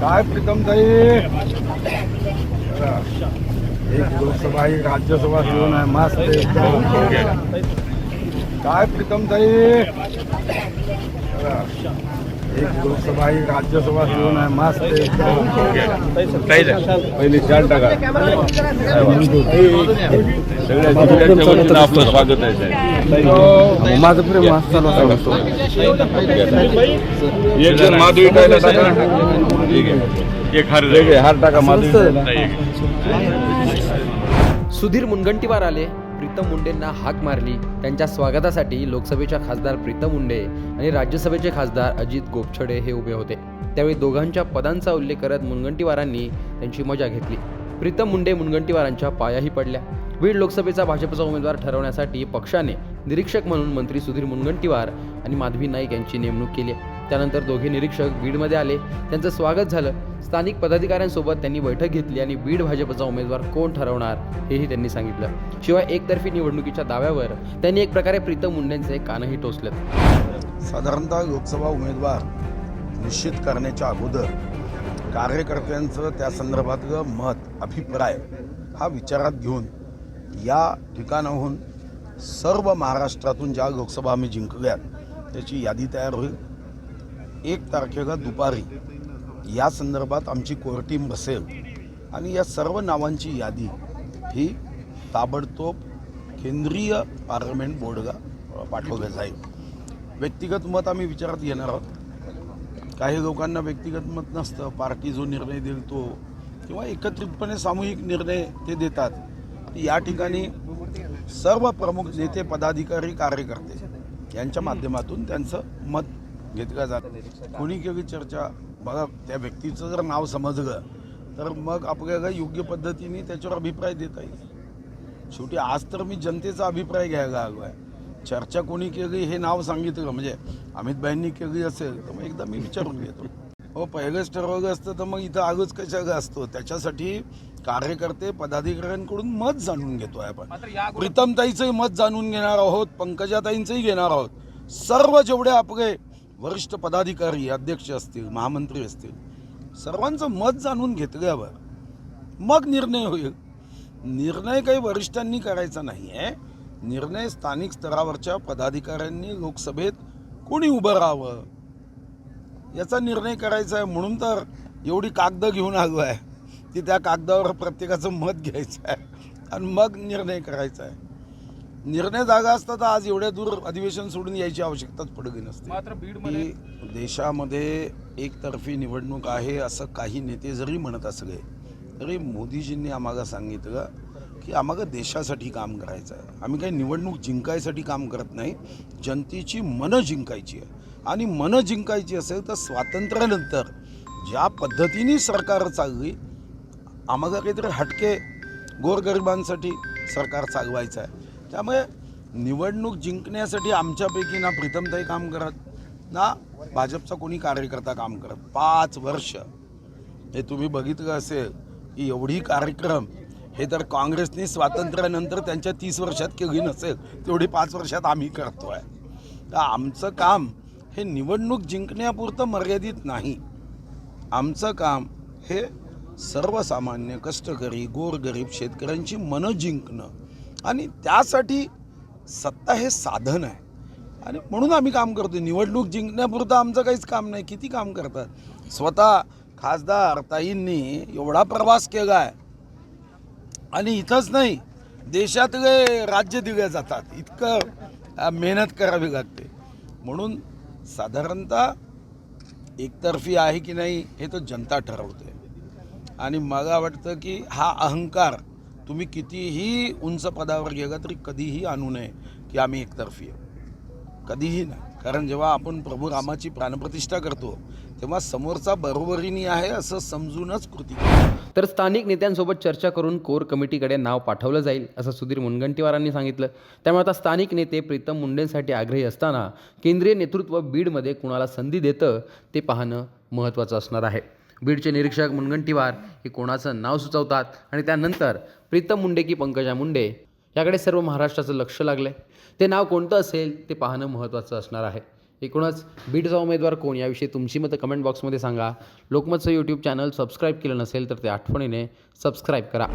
काय प्रीतम ताई? एक लोकसभा एक राज्यसभा घेऊन आहे मस्त काय प्रीतम ताई? एक लोकसभा एक राज्यसभा घेऊन आहे मस्त पहिले चार टाका. सगळ्या जिल्ह्याच्या वतीनं आपलं स्वागत आहे साहेब. माझं प्रेम आहे. एक जण माधुरी टायला टाका. एक हार. हार टाका. सुधीर मुनगंटीवार आले प्रीतम मुंडेंना हाक मारली. त्यांच्या स्वागतासाठी लोकसभेच्या खासदार प्रीतम मुंडे आणि राज्यसभेचे खासदार अजित गोपछडे हे उभे होते. त्यावेळी दोघांच्या पदांचा उल्लेख करत मुनगंटीवारांनी त्यांची मजा घेतली. प्रीतम मुंडे मुनगंटीवारांच्या पायाही पडल्या. बीड लोकसभेचा भाजपचा उमेदवार ठरवण्यासाठी पक्षाने निरीक्षक म्हणून मंत्री सुधीर मुनगंटीवार आणि माधवी नाईक यांची नेमणूक केली त्यानंतर दोघे निरीक्षक बीडमध्ये आले. त्यांचं स्वागत झालं. स्थानिक पदाधिकाऱ्यांसोबत त्यांनी बैठक घेतली आणि बीड भाजपचा उमेदवार कोण ठरवणार हेही त्यांनी सांगितलं. शिवाय एकतर्फी निवडणुकीच्या दाव्यावर त्यांनी एक प्रकारे प्रीतम मुंडेंचे कानही टोचलेत. साधारणतः लोकसभा उमेदवार निश्चित करण्याच्या अगोदर कार्यकर्त्यांचं त्या संदर्भातलं मत अभिप्राय हा विचारात घेऊन या ठिकाणाहून सर्व महाराष्ट्रातून ज्या लोकसभा आम्ही जिंकल्यात त्याची यादी तयार होईल. एक तारखेला दुपारी. या संदर्भात आमची कोर टीम बसेल. आणि या सर्व नावांची यादी ही ताबडतोब केंद्रीय पार्लमेंट बोर्डला पाठवलं जाईल. व्यक्तिगत मत आम्ही विचारात घेणार आहोत. काही लोकांना व्यक्तिगत मत नसतं. पार्टी जो निर्णय देईल तो. किंवा एकत्रितपणे सामूहिक निर्णय ते देतात. या ठिकाणी सर्व प्रमुख नेते पदाधिकारी कार्यकर्ते यांच्या माध्यमातून त्यांचं मत घेतलं जातं. कोणी केली चर्चा? बघा त्या व्यक्तीचं जर नाव समजलं तर मग आपल्याला योग्य पद्धतीने त्याच्यावर अभिप्राय देता येईल. शेवटी आज तर मी जनतेचा अभिप्राय घ्यायला आलो आहे चर्चा कोणी केली हे नाव सांगितलं म्हणजे अमित भाईंनी केली असेल तर मग एकदा मी विचारून घेतो. हो पहिलंच ठरवलं असतं तर मग इथं आगच कशाला असतो? त्याच्यासाठी कार्यकर्ते पदाधिकाऱ्यांकडून मत जाणून घेतोय आपण. प्रीतमताईचंही मत जाणून घेणार आहोत पंकजाताईंचंही घेणार आहोत. सर्व जेवढे आपले वरिष्ठ पदाधिकारी अध्यक्ष असतील महामंत्री असतील सर्वांचं मत जाणून घेतल्यावर मग निर्णय होईल. निर्णय काही वरिष्ठांनी करायचा नाही आहे निर्णय स्थानिक स्तरावरच्या पदाधिकाऱ्यांनी लोकसभेत कोणी उभं राहावं? याचा निर्णय करायचा आहे म्हणून तर एवढी कागदं घेऊन आलो आहे. की त्या कागदावर प्रत्येकाचं मत घ्यायचं आहे. आणि मग निर्णय करायचा आहे. निर्णय जागा असता तर आज एवढ्या दूर अधिवेशन सोडून यायची आवश्यकताच पडली नसते. मात्र बीड की देशामध्ये एकतर्फी निवडणूक आहे असं काही नेते जरी म्हणत असले तरी मोदीजींनी आम्हाला सांगितलं की आम्हाला देशासाठी काम करायचं आहे. आम्ही काही निवडणूक जिंकायसाठी काम करत नाही जनतेची मनं जिंकायची आहे. आणि मनं जिंकायची असेल तर स्वातंत्र्यानंतर ज्या पद्धतीने सरकार चालली आम्हाला काहीतरी हटके गोरगरिबांसाठी सरकार चालवायचं आहे. त्यामुळे निवडणूक जिंकण्यासाठी आमच्यापैकी ना प्रीतमताई काम करत ना भाजपचा कोणी कार्यकर्ता काम करत. पाच वर्ष हे तुम्ही बघितलं असेल की एवढी कार्यक्रम हे तर काँग्रेसने स्वातंत्र्यानंतर त्यांच्या तीस वर्षात केली नसेल तेवढी पाच वर्षात आम्ही करतो आहे तर आमचं काम हे निवडणूक जिंकण्यापुरतं मर्यादित नाही. आमचं काम हे सर्वसामान्य कष्टकरी गोरगरीब शेतकऱ्यांची मनं जिंकणं. आणि त्यासाठी सत्ता हे साधन आहे. आणि म्हणून आम्ही काम करतो निवडणूक जिंकण्यापुरतं आमचं काहीच काम नाही. किती काम करतात? स्वतः खासदार ताईंनी एवढा प्रवास केला आहे आणि इथंच नाही देशातले राज्य दिले जातात. इतकं मेहनत करावी लागते. म्हणून साधारणतः एकतर्फी आहे की नाही हे तर जनता ठरवते आणि मला वाटतं की हा अहंकार तुम्ही कितीही उंच पदावर गेला तरी कधीही आणू नये की आम्ही एकतर्फी आहे. कधीही नाही. कारण जेव्हा आपण प्रभू रामाची प्राणप्रतिष्ठा करतो तेव्हा समोरचा बरोबरीने आहे असं समजूनच कृती तर स्थानिक नेत्यांसोबत चर्चा करून कोर कमिटीकडे नाव पाठवलं जाईल असं सुधीर मुनगंटीवारांनी सांगितलं. त्यामुळे आता स्थानिक नेते प्रीतम मुंडेंसाठी आग्रही असताना केंद्रीय नेतृत्व बीडमध्ये कुणाला संधी देतं ते पाहणं महत्त्वाचं असणार आहे. बीडचे निरीक्षक मुनगंटीवार हे कोणाचं नाव सुचवतात? आणि त्यानंतर प्रीतम मुंडे की पंकजा मुंडे? याकडे सर्व महाराष्ट्राचं लक्ष लागलं आहे ते नाव कोणतं असेल ते पाहणं महत्त्वाचं असणार आहे. एकूणच बीडचा उमेदवार कोण? याविषयी तुमची मतं कमेंट बॉक्समध्ये सांगा. लोकमतचं यूट्यूब चॅनल सबस्क्राईब केलं नसेल तर ते आठवणीने सबस्क्राईब करा.